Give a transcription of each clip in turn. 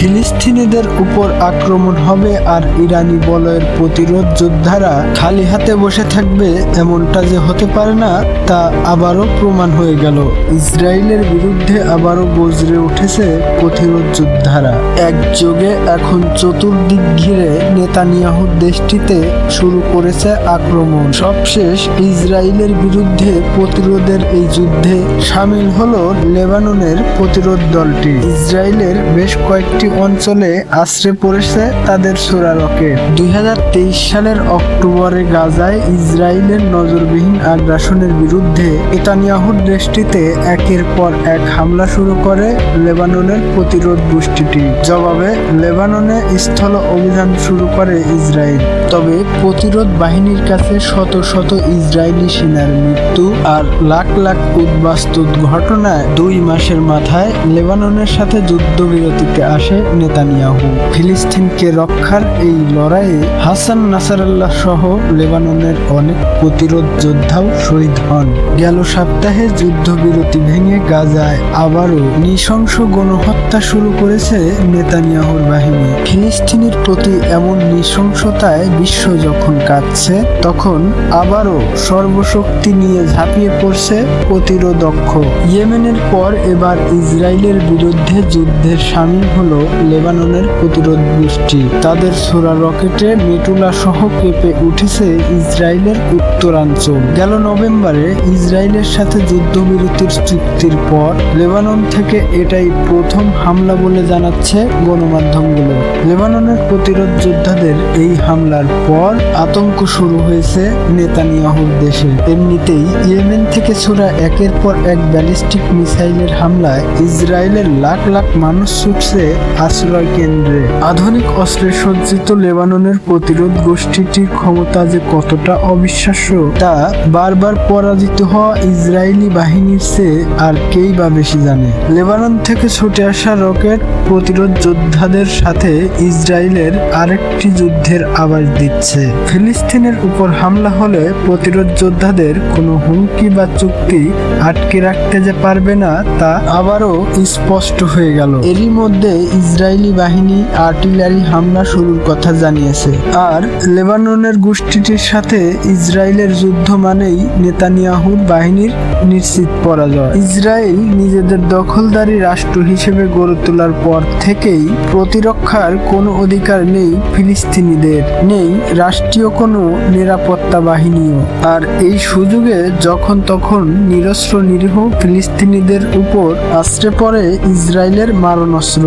ফিলিস্তিনিদের উপর আক্রমণ হবে আর ইরানি বলয়ের প্রতিরোধ যোদ্ধারা খালি হাতে বসে থাকবে এমনটা যে হতে পারে না, তা আবারও প্রমাণ হয়ে গেল। ইসরায়েলের বিরুদ্ধে আবারও গজরে উঠেছে প্রতিরোধ যোদ্ধারা। একযোগে এখন চতুর্দিক ঘিরে নেতানিয়াহুর দেশটিতে শুরু করেছে আক্রমণ। সবশেষ ইসরায়েলের বিরুদ্ধে প্রতিরোধের এই যুদ্ধে সামিল হলো লেবাননের প্রতিরোধ দলটি। ইসরায়েলের বেশ কয়েকটি অঞ্চলে আশ্রে পড়েছে তাদের সোরা রকেট। দু হাজার তেইশ সালের অক্টোবরে গাজায় ইসরায়েলের নজরবিহীন আগ্রাসনের বিরুদ্ধে নেতানিয়াহুর দেশটিতে একের পর এক হামলা শুরু করে লেবাননের প্রতিরোধ গোষ্ঠীটি। জবাবে, লেবাননে স্থল অভিযান শুরু করে ইসরায়েল। তবে প্রতিরোধ বাহিনীর কাছে শত শত ইসরায়েলি সেনার মৃত্যু আর লাখ লাখ উদ্বাস্তুত ঘটনায় দুই মাসের মাথায় লেবাননের সাথে যুদ্ধবিরতিতে আসে নেতানিয়াহু। ফিলিস্তিনকে রক্ষার এই লড়াইয়ে হাসান নাসারাল্লাহ সহ লেবাননের অনেক প্রতিরোধ যোদ্ধাও শহীদ হন। গেল সপ্তাহে যুদ্ধবিরতি ভেঙে গাজায় আবারও নৃশংস গণহত্যা শুরু করেছে নেতানিয়াহুর বাহিনী। ফিলিস্তিনের প্রতি এমন নৃশংসতায় বিশ্ব যখন কাঁদছে, তখন আবারও সর্বশক্তি নিয়ে ঝাঁপিয়ে পড়ছে প্রতিরোধক্ষ ইয়েমেনের পর এবার ইসরায়েলের বিরুদ্ধে যুদ্ধের সামিল হলো লেবাননের প্রতিরোধ গোষ্ঠী। তাদের ছোড়া রকেটে মেটুলা সহ কেঁপে উঠেছে ইসরায়েলের উত্তরাঞ্চল। গেল নভেম্বরে ইসরায়েলের সাথে যুদ্ধবিরতির চুক্তির পর লেবানন থেকে এটাই প্রথম হামলা বলে জানাচ্ছে গণমাধ্যমগুলো। লেবাননের প্রতিরোধ যোদ্ধাদের এই হামলার পর আতঙ্ক শুরু হয়েছে নেতানিয়াহুর দেশে। এমনিতেই ইয়েমেন থেকে ছোড়া একের পর এক ব্যালিস্টিক মিসাইলের হামলায় ইসরায়েলের লাখ লাখ মানুষ ছুটছে আশ্রয় কেন্দ্রে। আধুনিক অস্ত্রে সজ্জিত লেবাননের প্রতিরোধ গোষ্ঠীটির ক্ষমতা যে কতটা অবিশ্বাস্য, তা বারবার পরাজিত হওয়া ইসরায়েলি বাহিনীর চেয়ে আর কেই বা বেশি জানে। লেবানন থেকে ছুটে আসা রকেট প্রতিরোধ যোদ্ধাদের সাথে ইসরায়েলের আরেকটি যুদ্ধের আভাস দিচ্ছে। ফিলিস্তিনের উপর হামলা হলে প্রতিরোধ যোদ্ধাদের কোনো হুমকি বা চুক্তি আটকে রাখতে যে পারবে না, তা আবারও স্পষ্ট হয়ে গেল। এরই মধ্যে ইসরায়েলি বাহিনী আর্টিলারি হামলা শুরুর কথা জানিয়েছে। আর লেবাননের গোষ্ঠীটির সাথে ইসরায়েলের যুদ্ধ মানেই নেতানিয়াহুর বাহিনীর নিশ্চিত পরাজয়। ইসরায়েল নিজেদের দখলদারি রাষ্ট্র হিসেবে গড়ে তোলার পর থেকেই প্রতিরক্ষার কোনো অধিকার নেই ফিলিস্তিনিদের, নেই রাষ্ট্রীয় কোনো নিরাপত্তা বাহিনীও। আর এই সুযোগে যখন তখন নিরস্ত্র নিরীহ ফিলিস্তিনিদের উপর আশ্রে পড়ে ইসরায়েলের মারণাস্ত্র।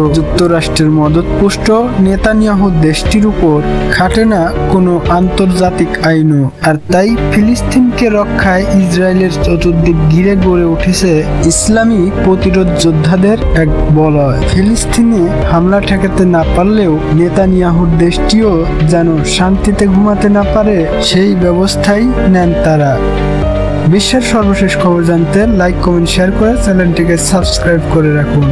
যুক্তরাষ্ট্রের মদতপুষ্ট নেতানিয়াহু দেশটির উপর খাটে না কোনো আন্তর্জাতিক আইনও। আর তাই ফিলিস্তিনকে রক্ষায় ইসরায়েলের চতুর্দিক ঘিরে গড়ে উঠেছে ইসলামী প্রতিরোধ যোদ্ধাদের এক বলয়। ফিলিস্তিনে হামলা ঠেকাতে না পারলেও নেতানিয়াহুর দেশটিও যেন শান্তিতে ঘুমাতে না পারে, সেই ব্যবস্থাই নেন তারা। বিশ্বের সর্বশেষ খবর জানতে লাইক কমেন্ট শেয়ার করে চ্যানেলটিকে সাবস্ক্রাইব করে রাখুন।